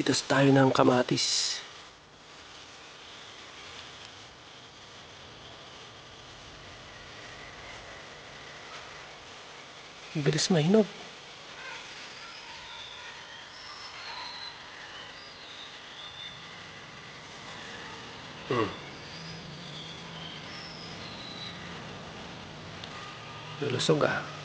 Pitas tayo ng kamatis. Bilis mahinog. Hmm. Lulusog ah.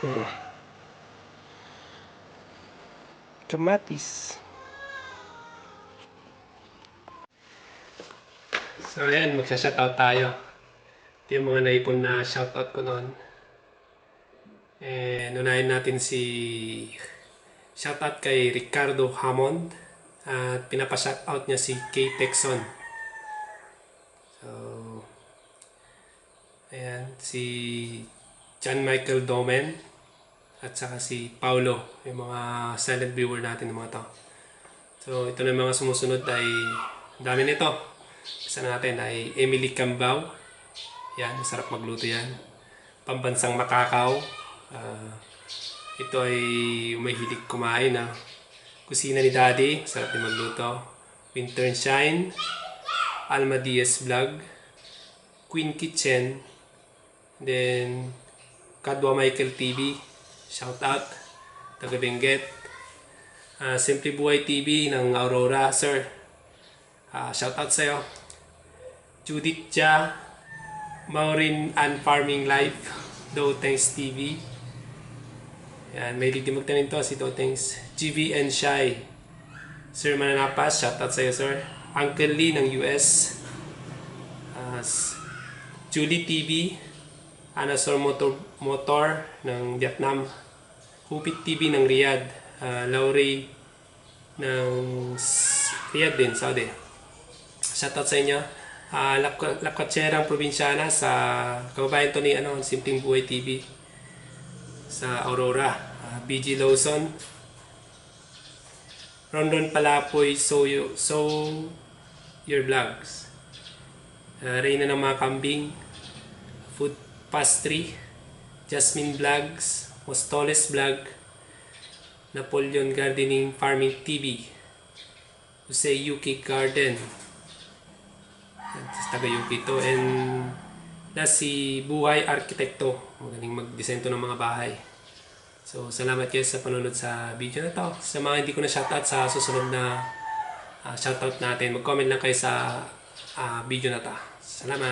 Hmm. Kamatis. So ayan, magsha-shoutout tayo. Ito yung mga naipon na shoutout ko noon. And unahin natin si shoutout kay Ricardo Hammond at pinapa-shoutout niya si Kay Texon. So ayan, si John Michael Domen at saka si Paulo, yung mga silent viewer natin ng mga to. So ito na mga sumusunod ay dami nito. Isa natin ay Emily Cambao. Yan, masarap magluto yan. Pambansang Makakaw. Ah, ito ay umahilig kumain na kusina ni Daddy. Sarap din magluto. Winter Shine. Alma Diaz Vlog. Queen Kitchen. Then, Kadwa Michael TV. Shout out. Taga Benguet. Ah, Simple Buhay TV ng Aurora. Sir, Ah, shout out sa'yo. Judith Cha, Maureen and Farming Life, Dotengs TV. Yan, may hindi magtanim to si Dotengs. GV and Shy. Sir Mananapas, shout out sa'yo sir. Uncle Lee ng US. Ah, s- Julie TV. Anasor Motor, Motor ng Vietnam. Hupit TV ng Riyadh. Ah, Laurie ng Riyadh din, Saudi. Shoutout sa inyo. Uh, Lakotserang Probinsyana sa kababayan to ni ano, Simpleng Buhay TV sa Aurora. Ah, BG Lawson. Rondon Palapoy, so, you, so your vlogs. Uh, Reyna ng mga kambing. Food Pastry. Jasmine Vlogs. Mostoles Vlog. Napoleon Gardening Farming TV. Jose UK Garden. Taga UK to. And last si Buhay Arkitekto. Magaling mag-design to ng mga bahay. So, salamat kayo sa panonood sa video na to. Sa mga hindi ko na shoutout sa susunod na ah, shoutout natin, mag-comment lang kayo sa ah, video na to. Salamat!